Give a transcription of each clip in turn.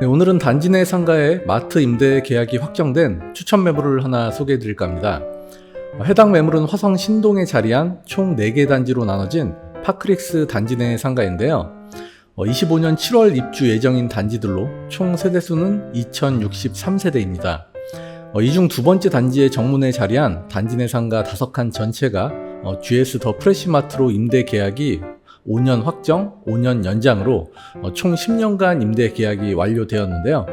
네, 오늘은 단지 내 상가에 마트 임대 계약이 확정된 추천 매물을 하나 소개해 드릴까 합니다. 어, 해당 매물은 화성 신동에 자리한 총 4개 단지로 나눠진 파크릭스 단지 내 상가인데요. 25년 7월 입주 예정인 단지들로 총 세대수는 2063세대입니다. 이 중 두 번째 단지의 정문에 자리한 단지 내 상가 5칸 전체가 어, GS 더 프레시마트로 임대 계약이 5년 확정, 5년 연장으로 어, 총 10년간 임대 계약이 완료되었는데요.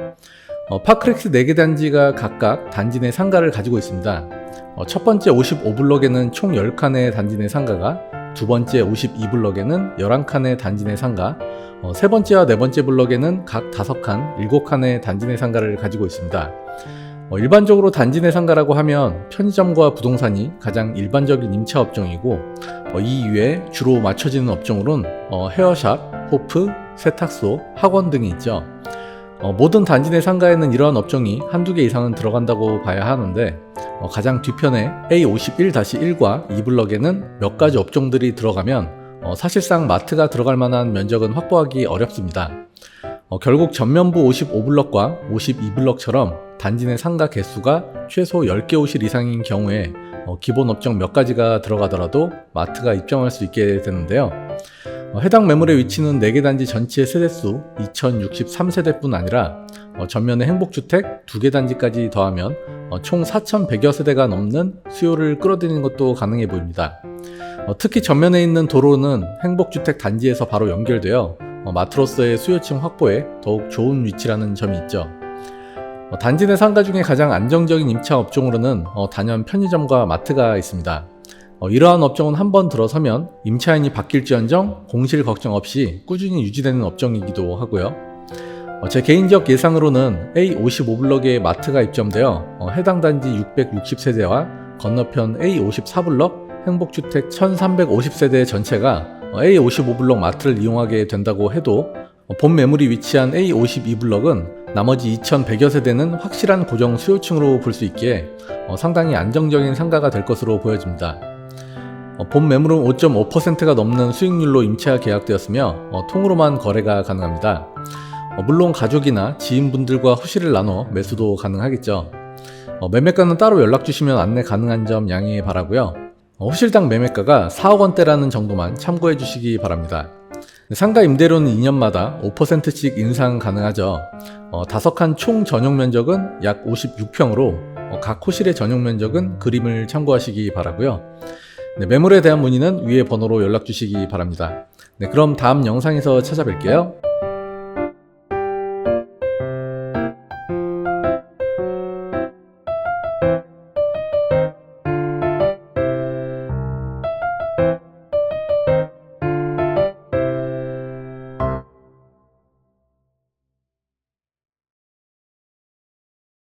어, 파크렉스 4개 단지가 각각 단지 내 상가를 가지고 있습니다. 어, 첫 번째 55블럭에는 총 10칸의 단지 내 상가가, 두 번째 52블럭에는 11칸의 단지 내 상가, 어, 세 번째와 네 번째 블럭에는 각 5칸, 7칸의 단지 내 상가를 가지고 있습니다. 어, 일반적으로 단지 내 상가라고 하면 편의점과 부동산이 가장 일반적인 임차 업종이고 어, 이 이외에 주로 맞춰지는 업종으로는 어, 헤어샵, 호프, 세탁소, 학원 등이 있죠. 어, 모든 단지 내 상가에는 이러한 업종이 한두 개 이상은 들어간다고 봐야 하는데 어, 가장 뒤편에 A51-1과 2블럭에는 몇 가지 업종들이 들어가면 어, 사실상 마트가 들어갈 만한 면적은 확보하기 어렵습니다. 어, 결국 전면부 55블럭과 52블럭처럼 단지 내 상가 개수가 최소 10개 호실 이상인 경우에 어, 기본 업종 몇 가지가 들어가더라도 마트가 입점할 수 있게 되는데요. 어, 해당 매물의 위치는 4개 단지 전체 세대수 2063세대뿐 아니라 어, 전면에 행복주택 2개 단지까지 더하면 어, 총 4,100여 세대가 넘는 수요를 끌어들이는 것도 가능해 보입니다. 어, 특히 전면에 있는 도로는 행복주택 단지에서 바로 연결되어 어, 마트로서의 수요층 확보에 더욱 좋은 위치라는 점이 있죠. 어, 단지 내 상가 중에 가장 안정적인 임차 업종으로는 어, 단연 편의점과 마트가 있습니다. 어, 이러한 업종은 한 번 들어서면 임차인이 바뀔지언정 공실 걱정 없이 꾸준히 유지되는 업종이기도 하고요. 어, 제 개인적 예상으로는 A55블럭에 마트가 입점되어 어, 해당 단지 660세대와 건너편 A54블럭 행복주택 1350세대 전체가 어, A55블럭 마트를 이용하게 된다고 해도 어, 본 매물이 위치한 A52 블럭은 나머지 2100여 세대는 확실한 고정 수요층으로 볼 수 있기에 어, 상당히 안정적인 상가가 될 것으로 보여집니다. 어, 본 매물은 5.5%가 넘는 수익률로 임차 계약되었으며 어, 통으로만 거래가 가능합니다. 어, 물론 가족이나 지인분들과 후실을 나눠 매수도 가능하겠죠. 어, 매매가는 따로 연락 주시면 안내 가능한 점 양해 바라고요. 어, 후실당 매매가가 4억 원대라는 정도만 참고해 주시기 바랍니다. 상가 임대료는 2년마다 5%씩 인상 가능하죠. 어, 다섯 칸 총 전용 면적은 약 56평으로 어, 각 호실의 전용 면적은 그림을 참고하시기 바라고요. 네, 매물에 대한 문의는 위의 번호로 연락 주시기 바랍니다. 네, 그럼 다음 영상에서 찾아뵐게요.